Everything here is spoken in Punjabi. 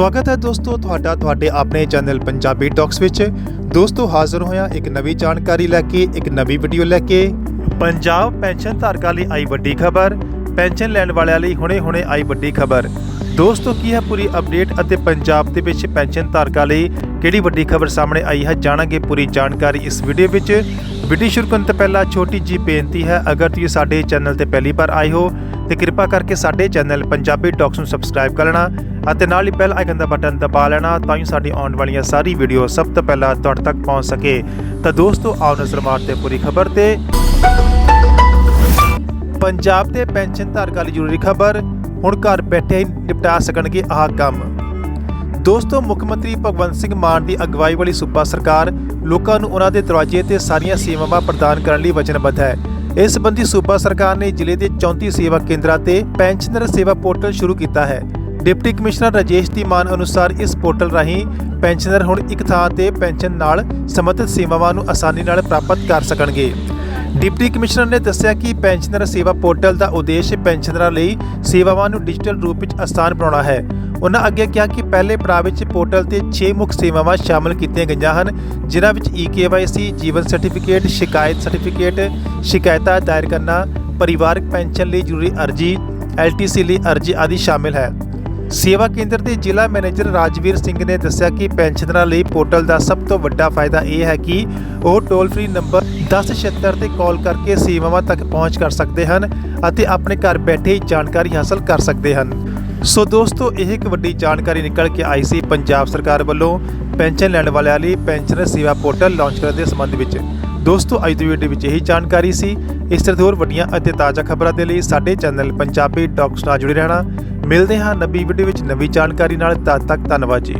ਸਵਾਗਤ ਹੈ ਦੋਸਤੋ ਤੁਹਾਡਾ ਤੁਹਾਡੇ ਆਪਣੇ ਚੈਨਲ ਪੰਜਾਬੀ ਟਾਕਸ ਵਿੱਚ। ਦੋਸਤੋ ਹਾਜ਼ਰ ਹੋਇਆ ਇੱਕ ਨਵੀਂ ਜਾਣਕਾਰੀ ਲੈ ਕੇ, ਇੱਕ ਨਵੀਂ ਵੀਡੀਓ ਲੈ ਕੇ। ਪੰਜਾਬ ਪੈਨਸ਼ਨ ਧਾਰਕਾਂ ਲਈ ਆਈ ਵੱਡੀ ਖਬਰ, ਪੈਨਸ਼ਨ ਲੈਣ ਵਾਲਿਆਂ ਲਈ ਹੁਣੇ-ਹੁਣੇ ਆਈ ਵੱਡੀ ਖਬਰ। ਦੋਸਤੋ ਕੀ ਹੈ ਪੂਰੀ ਅਪਡੇਟ ਅਤੇ ਪੰਜਾਬ ਦੇ ਵਿੱਚ ਪੈਨਸ਼ਨ ਧਾਰਕਾਂ ਲਈ ਕਿਹੜੀ ਵੱਡੀ ਖਬਰ ਸਾਹਮਣੇ ਆਈ ਹੈ ਜਾਣਾਂਗੇ ਪੂਰੀ ਜਾਣਕਾਰੀ ਇਸ ਵੀਡੀਓ ਵਿੱਚ। ਵੀਡੀਓ ਸ਼ੁਰੂ ਕਰਨ ਤੋਂ ਪਹਿਲਾਂ ਛੋਟੀ ਜੀ ਬੇਨਤੀ ਹੈ, ਅਗਰ ਤੁਸੀਂ ਸਾਡੇ ਚੈਨਲ ਤੇ ਪਹਿਲੀ ਵਾਰ ਆਏ ਹੋ ਤੇ ਕਿਰਪਾ ਕਰਕੇ ਸਾਡੇ ਚੈਨਲ ਪੰਜਾਬੀ ਟਾਕਸ ਨੂੰ ਸਬਸਕ੍ਰਾਈਬ ਕਰ ਲੈਣਾ ਅਤੇ ਨਾਲ ਹੀ ਬੈਲ ਆਈਕਨ ਦਾ ਬਟਨ ਦਬਾ ਲੈਣਾ ਤਾਂ ਹੀ ਸਾਡੀ ਆਉਣ ਵਾਲੀਆਂ ਸਾਰੀ ਵੀਡੀਓ ਸਭ ਤੋਂ ਪਹਿਲਾਂ ਤੁਹਾਡੇ ਤੱਕ ਪਹੁੰਚ ਸਕੇ। ਤਾਂ ਦੋਸਤੋ, ਆਓ ਨਜ਼ਰ ਮਾਰਦੇ ਪੂਰੀ ਖਬਰ ਤੇ। ਪੰਜਾਬ ਦੇ ਪੈਨਸ਼ਨ ਧਾਰਕਾਂ ਲਈ ਜ਼ਰੂਰੀ ਖਬਰ, ਹੁਣ ਘਰ ਬੈਠੇ ਹੀ ਨਿਪਟਾ ਸਕਣਗੇ ਆਹ ਕੰਮ। ਦੋਸਤੋ, ਮੁੱਖ ਮੰਤਰੀ ਭਗਵੰਤ ਸਿੰਘ ਮਾਨ ਦੀ ਅਗਵਾਈ ਵਾਲੀ ਸੂਬਾ ਸਰਕਾਰ ਲੋਕਾਂ ਨੂੰ ਉਹਨਾਂ ਦੇ ਦਰਵਾਜ਼ੇ ਤੇ ਸਾਰੀਆਂ ਸੇਵਾਵਾਂ ਪ੍ਰਦਾਨ ਕਰਨ ਲਈ ਵਚਨਬੱਧ ਹੈ। ਇਸ ਸੰਬੰਧੀ ਸੂਬਾ ਸਰਕਾਰ ਨੇ ਜ਼ਿਲ੍ਹੇ ਦੇ 34 ਸੇਵਾ ਕੇਂਦਰਾਂ ਤੇ ਪੈਨਸ਼ਨਰ ਸੇਵਾ ਪੋਰਟਲ ਸ਼ੁਰੂ ਕੀਤਾ ਹੈ। Deputy commissioner Rajesh Dhiman ਅਨੁਸਾਰ ਇਸ ਪੋਰਟਲ ਰਾਹੀਂ ਪੈਨਸ਼ਨਰ ਹੁਣ ਇੱਕ ਥਾਂ ਤੇ ਪੈਨਸ਼ਨ ਨਾਲ ਸੰਬੰਧਿਤ ਸੇਵਾਵਾਂ ਨੂੰ ਆਸਾਨੀ ਨਾਲ ਪ੍ਰਾਪਤ ਕਰ ਸਕਣਗੇ। ਡਿਪਟੀ ਕਮਿਸ਼ਨਰ ਨੇ ਦੱਸਿਆ ਕਿ ਪੈਨਸ਼ਨਰ ਸੇਵਾ ਪੋਰਟਲ ਦਾ ਉਦੇਸ਼ ਪੈਨਸ਼ਨਰਾਂ ਲਈ ਸੇਵਾਵਾਂ ਨੂੰ ਡਿਜੀਟਲ ਰੂਪ ਵਿੱਚ ਆਸਾਨ ਬਣਾਉਣਾ ਹੈ। ਉਹਨਾਂ ਅੱਗੇ ਕਿਹਾ ਕਿ ਪਹਿਲੇ ਪੜਾਅ ਵਿੱਚ ਪੋਰਟਲ ਤੇ 6 ਮੁੱਖ ਸੇਵਾਵਾਂ ਸ਼ਾਮਲ ਕੀਤੀਆਂ ਗਈਆਂ ਹਨ, ਜਿਨ੍ਹਾਂ ਵਿੱਚ ਈ-ਕੇਵਾਈਸੀ ਜੀਵਨ ਸਰਟੀਫਿਕੇਟ, ਸ਼ਿਕਾਇਤ ਸਰਟੀਫਿਕੇਟ, ਸ਼ਿਕਾਇਤਾਂ ਦਾਇਰ ਕਰਨਾ, ਪਰਿਵਾਰਕ ਪੈਨਸ਼ਨ ਲਈ ਜ਼ਰੂਰੀ ਅਰਜ਼ੀ ਐਲਟੀਸੀ ਲਈ ਅਰਜ਼ੀ ਆਦਿ ਸ਼ਾਮਿਲ ਹੈ। ਸੇਵਾ ਕੇਂਦਰ ਦੇ ਜ਼ਿਲ੍ਹਾ ਮੈਨੇਜਰ ਰਾਜਵੀਰ ਸਿੰਘ ਨੇ ਦੱਸਿਆ ਕਿ ਪੈਨਸ਼ਨਰਾਂ ਲਈ ਪੋਰਟਲ ਦਾ ਸਭ ਤੋਂ ਵੱਡਾ ਫਾਇਦਾ ਇਹ ਹੈ ਕਿ ਉਹ ਟੋਲ ਫ੍ਰੀ ਨੰਬਰ 1076 ਤੇ ਕਾਲ ਕਰਕੇ ਸੇਵਾਵਾਂ ਤੱਕ ਪਹੁੰਚ ਕਰ ਸਕਦੇ ਹਨ ਅਤੇ ਆਪਣੇ ਘਰ ਬੈਠੇ ਜਾਣਕਾਰੀ ਹਾਸਲ ਕਰ ਸਕਦੇ ਹਨ। ਸੋ ਦੋਸਤੋ, ਇਹ ਇੱਕ ਵੱਡੀ ਜਾਣਕਾਰੀ ਨਿਕਲ ਕੇ ਆਈ ਸੀ ਪੰਜਾਬ ਸਰਕਾਰ ਵੱਲੋਂ ਪੈਨਸ਼ਨ ਲੈਣ ਵਾਲਿਆਂ ਲਈ ਪੈਨਸ਼ਨਰ ਸੇਵਾ ਪੋਰਟਲ ਲਾਂਚ ਕਰਨ ਦੇ ਸੰਬੰਧ ਵਿੱਚ। ਦੋਸਤੋ, ਅੱਜ ਦੀ ਵੀਡੀਓ ਵਿੱਚ ਇਹੀ ਜਾਣਕਾਰੀ ਸੀ। ਇਸ ਤਰ੍ਹਾਂ ਹੋਰ ਵੱਡੀਆਂ ਅਤੇ ਤਾਜ਼ਾ ਖਬਰਾਂ ਦੇ ਲਈ ਸਾਡੇ ਚੈਨਲ ਪੰਜਾਬੀ ਟਾਕਸ ਨਾਲ ਜੁੜੇ ਰਹਿਣਾ। ਮਿਲਦੇ ਹਾਂ ਨਵੀਂ ਵੀਡੀਓ ਵਿੱਚ ਨਵੀਂ ਜਾਣਕਾਰੀ ਨਾਲ। ਤਦ ਤੱਕ ਧੰਨਵਾਦ ਜੀ।